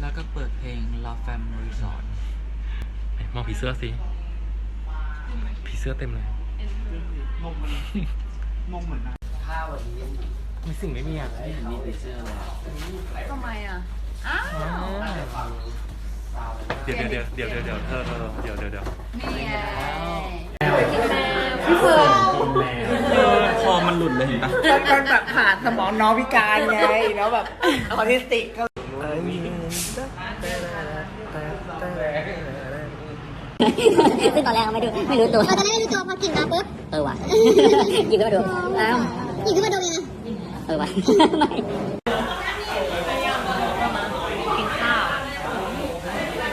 แล้วก็เปิดเพลง La Fam Resort มองผีเสื้อสิผีเสื้อเต็มเลย งงมันงงเหมือนนะถ้าวันนี้มีสิ่งไม่มีอะไม่เห็นมีผีเสื้อเลยอะทำไมอะ อ้าวเดี๋ยวเดี๋ยวเดี๋ยวเดี๋ยวเดี๋ยวเธอเธอเดี๋ยวเดี๋ยวเดี๋ยวนี่ไงพี่เฟิร์นเออคอมันหลุดเลยเห็นปะมันแบบผ่านสมองน้องพิการไงแล้วแบบออทิสติกก็ ซึ่งตอนแรกเราไม่ดูไม่รู้ตัวตอนแรกไม่รู้ตัวพอกินมาปุ๊บเออว่ะหยิบขึ้นมาดูอ้าวหยิบขึ้นมาดูยังไงเออว่ะ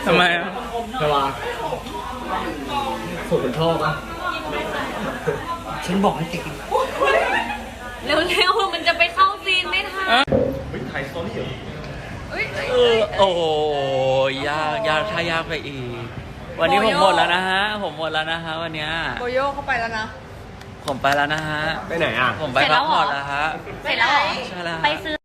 ทำไมอะระวังผมเป็นท่อปะฉันบอกให้แกกินเร็วๆมันจะไปเข้าซีนไม่ทันเฮ้ยเหรอ อโอ้ยยากยากถ้ายากไปอีก วันนี้ผมหมดแล้วนะฮะ ผมหมดแล้วนะฮะวันเนี้ยโบโยเข้าไปแล้วนะ ผมไปแล้วนะฮะ ไปไหนอะ ผมไปพักผ่อนแล้วฮะเสร็จแล้วเหรอใช่แล้วฮะไปซื้อ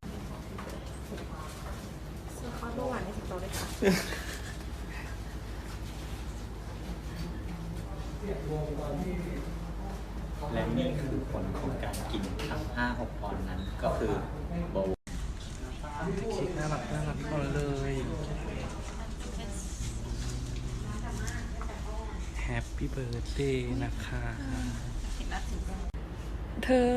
และนี่คือผลของการกินทั้งห้าหกปอนด์นั้นก็คือโบ คิดน่ารักน่ารักทุกคนเลย แฮปปี้เบิร์ดเดย์นะคะ เธอ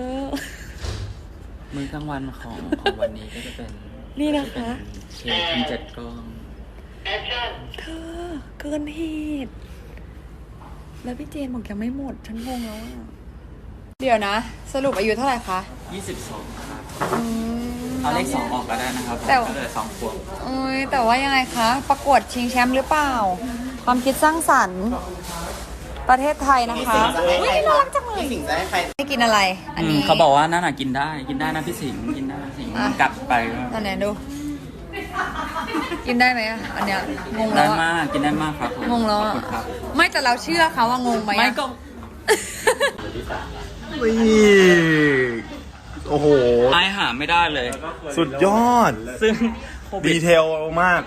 มื้อกลางวันของของวันนี้ก็จะเป็นนี่นะคะ เค้กทั้งเจ็ดกล่อง เธอ เกินเหตุ แล้วพี่เจนบอกยังไม่หมด ฉันงงแล้วอะเดี๋ยวนะ สรุปอายุเท่าไหร่คะ 22 ครับ อืม เอาเลข2ออกก็ได้นะครับผมแต่ ก็เลย2ขวบเอ้ยแต่ว่ายังไงคะ ประกวดชิงแชมป์หรือเปล่า ความคิดสร้างสรรค์ประเทศไทยนะคะอุ้ยน่ารักจังเลยไม่กินอะไร อันนี้ เขาบอกว่านั่นน่ะกินได้กินได้นะพี่สิงห์กินได้พี่สิงห์อะ กัดไปอันไหนดู กินได้ไหมอะอันเนี้ยงงได้แล้วอะมากกินได้มากครับผมงงแล้วขอบอะคุณครับไม่แต่เราเชื่อเขาว่างงไหมอะ ไม่ก็นี่โอ้โห ไอหาไม่ได้เลย สุดยอด ซึ่งโควิดีดเทลมาก